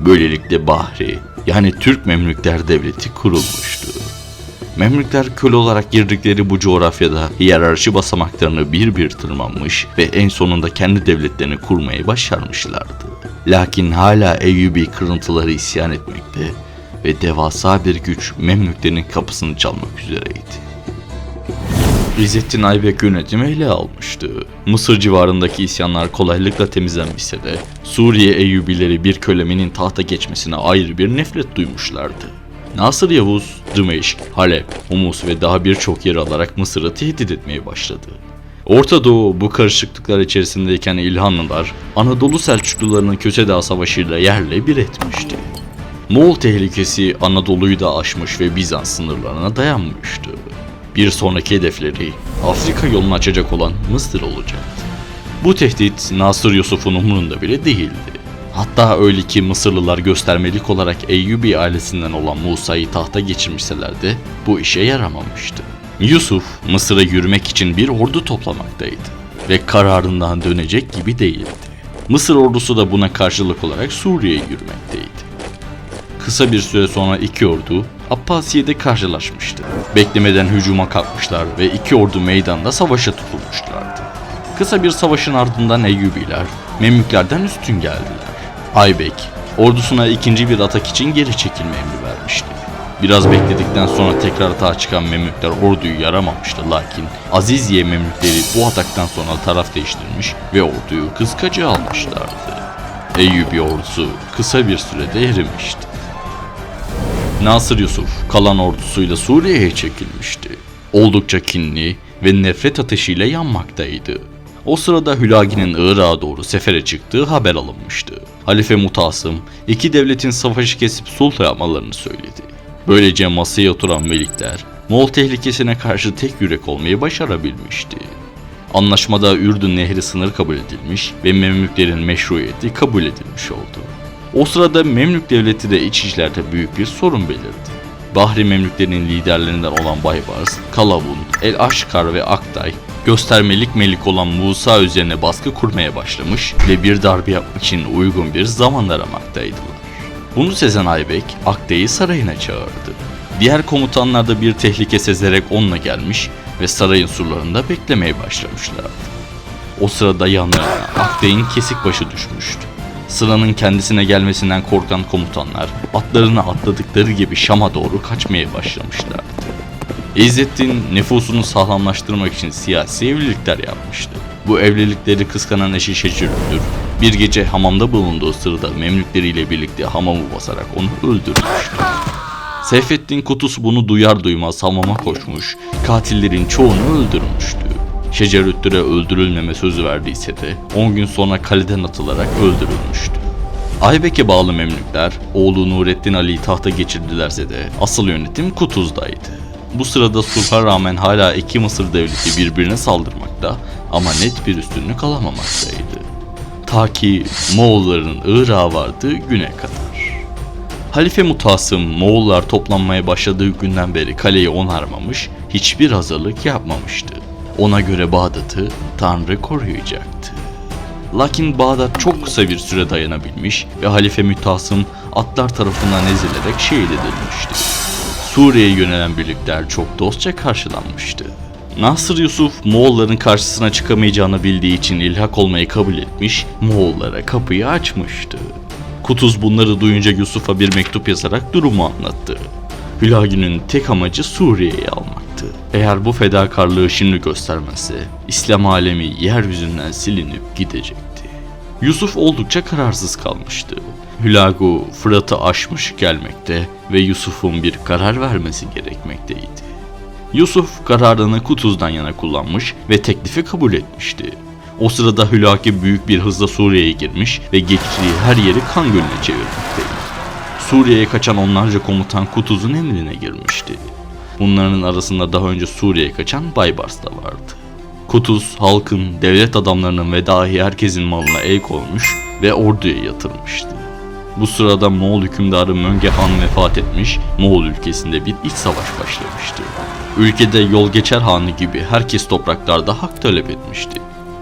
Böylelikle Bahri yani Türk Memlükler Devleti kurulmuştu. Memlükler köle olarak girdikleri bu coğrafyada hiyerarşi basamaklarını bir bir tırmanmış ve en sonunda kendi devletlerini kurmayı başarmışlardı. Lakin hala Eyyubi kırıntıları isyan etmekte ve devasa bir güç Memlüklerin kapısını çalmak üzereydi. İzzettin Aybek yönetimi ele almıştı. Mısır civarındaki isyanlar kolaylıkla temizlenmişse de Suriye Eyyubileri bir kölemenin tahta geçmesine ayrı bir nefret duymuşlardı. Nasır Yavuz, Dımeşk, Halep, Humus ve daha birçok yer alarak Mısır'ı tehdit etmeye başladı. Orta Doğu bu karışıklıklar içerisindeyken İlhanlılar Anadolu Selçuklularının Köse Savaşı'yla yerle bir etmişti. Moğol tehlikesi Anadolu'yu da aşmış ve Bizans sınırlarına dayanmıştı. Bir sonraki hedefleri Afrika yolunu açacak olan Mısır olacaktı. Bu tehdit Nasır Yusuf'un umurunda bile değildi. Hatta öyle ki Mısırlılar göstermelik olarak Eyyubi ailesinden olan Musa'yı tahta geçirmişseler de bu işe yaramamıştı. Yusuf Mısır'a yürümek için bir ordu toplamaktaydı ve kararından dönecek gibi değildi. Mısır ordusu da buna karşılık olarak Suriye'ye yürümekteydi. Kısa bir süre sonra iki ordu Abbasiye'de karşılaşmıştı. Beklemeden hücuma kalkmışlar ve iki ordu meydanda savaşa tutulmuşlardı. Kısa bir savaşın ardından Eyyubiler Memlüklerden üstün geldiler. Aybek ordusuna ikinci bir atak için geri çekilme emri vermişti. Biraz bekledikten sonra tekrar atağa çıkan Memlükler orduyu yaramamıştı lakin Aziziye Memlükleri bu ataktan sonra taraf değiştirmiş ve orduyu kıskacı almışlardı. Eyyubi ordusu kısa bir sürede erimişti. Nasır Yusuf kalan ordusuyla Suriye'ye çekilmişti. Oldukça kinli ve nefret ateşiyle yanmaktaydı. O sırada Hülagi'nin Irak'a doğru sefere çıktığı haber alınmıştı. Halife Mutasım iki devletin savaşı kesip sulh yapmalarını söyledi. Böylece masaya oturan melikler Moğol tehlikesine karşı tek yürek olmayı başarabilmişti. Anlaşmada Ürdün Nehri sınır kabul edilmiş ve Memlüklerin meşruiyeti kabul edilmiş oldu. O sırada Memlük Devleti de iç işlerde büyük bir sorun belirdi. Bahri Memlüklerinin liderlerinden olan Baybars, Kalavun, El Aşkar ve Aktay göstermelik melik olan Musa üzerine baskı kurmaya başlamış ve bir darbe yapmak için uygun bir zaman aramaktaydılar. Bunu sezen Aybek Aktay'ı sarayına çağırdı. Diğer komutanlar da bir tehlike sezerek onunla gelmiş ve sarayın surlarında beklemeye başlamışlardı. O sırada yanlarına Aktay'ın kesik başı düşmüştü. Sıranın kendisine gelmesinden korkan komutanlar atlarını atladıkları gibi Şam'a doğru kaçmaya başlamışlardı. İzzettin nüfusunu sağlamlaştırmak için siyasi evlilikler yapmıştı. Bu evlilikleri kıskanan eşi Şecürlü'dür. Bir gece hamamda bulunduğu sırada memlükleriyle birlikte hamamı basarak onu öldürmüştü. Seyfettin Kutus bunu duyar duymaz hamama koşmuş, katillerin çoğunu öldürmüştü. Şecerüttür'e öldürülmeme sözü verdiyse de 10 gün sonra kaleden atılarak öldürülmüştü. Aybek'e bağlı Memlükler, oğlu Nurettin Ali'yi tahta geçirdilerse de asıl yönetim Kutuz'daydı. Bu sırada sulha rağmen hala iki Mısır devleti birbirine saldırmakta ama net bir üstünlük alamamaktaydı. Ta ki Moğolların Irak'a vardığı güne kadar. Halife Mutasım Moğollar toplanmaya başladığı günden beri kaleyi onarmamış, hiçbir hazırlık yapmamıştı. Ona göre Bağdat'ı Tanrı koruyacaktı. Lakin Bağdat çok kısa bir süre dayanabilmiş ve Halife Mütasım atlar tarafından ezilerek şehit edilmişti. Suriye'ye yönelen birlikler çok dostça karşılanmıştı. Nasır Yusuf Moğolların karşısına çıkamayacağını bildiği için ilhak olmayı kabul etmiş, Moğollara kapıyı açmıştı. Kutuz bunları duyunca Yusuf'a bir mektup yazarak durumu anlattı. Hülagi'nin tek amacı Suriye'yi almaktı. Eğer bu fedakarlığı şimdi göstermezse İslam alemi yeryüzünden silinip gidecekti. Yusuf oldukça kararsız kalmıştı. Hülagu Fırat'ı aşmış gelmekte ve Yusuf'un bir karar vermesi gerekmekteydi. Yusuf kararını Kutuz'dan yana kullanmış ve teklifi kabul etmişti. O sırada Hülaki büyük bir hızla Suriye'ye girmiş ve geçtiği her yeri kan gölüne çevirmekteydi. Suriye'ye kaçan onlarca komutan Kutuz'un emrine girmişti. Bunların arasında daha önce Suriye'ye kaçan Baybars da vardı. Kutuz halkın, devlet adamlarının ve dahi herkesin malına el koymuş ve orduya yatırmıştı. Bu sırada Moğol hükümdarı Mönge Han vefat etmiş, Moğol ülkesinde bir iç savaş başlamıştı. Ülkede yol geçer hanı gibi herkes topraklarda hak talep etmişti.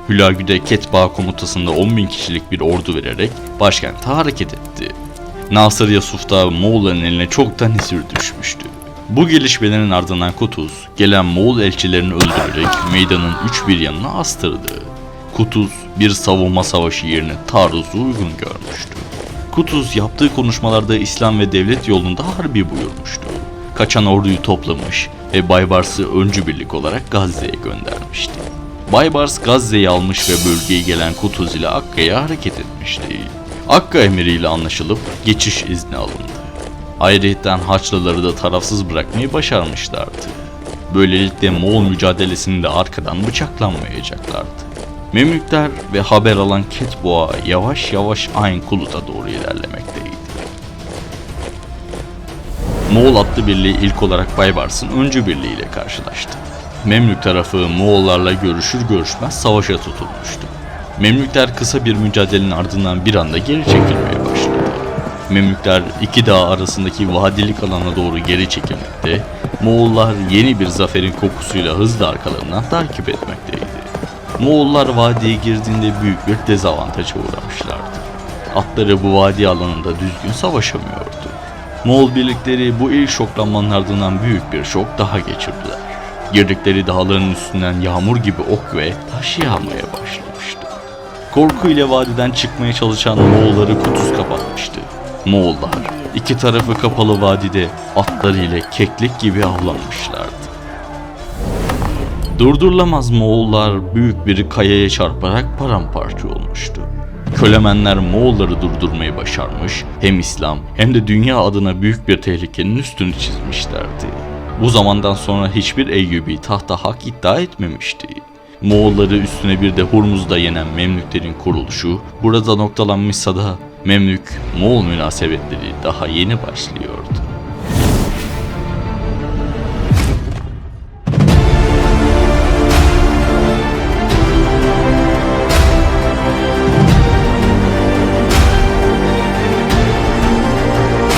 Hülagü'de Ketba komutasında 10 bin kişilik bir ordu vererek başkente hareket etti. Nasır Yasuf da Moğolların eline çoktan esir düşmüştü. Bu gelişmelerin ardından Kutuz gelen Moğol elçilerini öldürerek meydanın üç bir yanına astırdı. Kutuz bir savunma savaşı yerine taarruzu uygun görmüştü. Kutuz yaptığı konuşmalarda İslam ve devlet yolunda harbi buyurmuştu. Kaçan orduyu toplamış ve Baybars'ı öncü birlik olarak Gazze'ye göndermişti. Baybars Gazze'yi almış ve bölgeye gelen Kutuz ile Akka'ya hareket etmişti. Akka emiriyle anlaşılıp geçiş izni alındı. Ayrıyeten Haçlıları da tarafsız bırakmayı başarmışlardı. Böylelikle Moğol mücadelesinde arkadan bıçaklanmayacaklardı. Memlükler ve haber alan Ketboğa yavaş yavaş Ayn Kulut'a doğru ilerlemekteydi. Moğol atlı birliği ilk olarak Baybars'ın öncü birliğiyle karşılaştı. Memlük tarafı Moğollarla görüşür görüşmez savaşa tutulmuştu. Memlükler kısa bir mücadelenin ardından bir anda geri çekilmeye. Memlükler iki dağ arasındaki vadilik alana doğru geri çekilmekte, Moğollar yeni bir zaferin kokusuyla hızla arkalarından takip etmekteydi. Moğollar vadiye girdiğinde büyük bir dezavantaja uğramışlardı. Atları bu vadi alanında düzgün savaşamıyordu. Moğol birlikleri bu ilk şoklanmanın ardından büyük bir şok daha geçirdiler. Girdikleri dağların üstünden yağmur gibi ok ve taş yağmaya başlamıştı. Korku ile vadiden çıkmaya çalışan Moğolları kutuz kapatmıştı. Moğollar iki tarafı kapalı vadide atlarıyla keklik gibi avlanmışlardı. Durdurulamaz Moğollar büyük bir kayaya çarparak paramparça olmuştu. Kölemenler Moğolları durdurmayı başarmış, hem İslam hem de dünya adına büyük bir tehlikenin üstünü çizmişlerdi. Bu zamandan sonra hiçbir Eyyubi tahta hak iddia etmemişti. Moğolları üstüne bir de Hurmuz'da yenen Memlüklerin kuruluşu burada noktalanmışsa da Memlük Moğol münasebetleri daha yeni başlıyordu.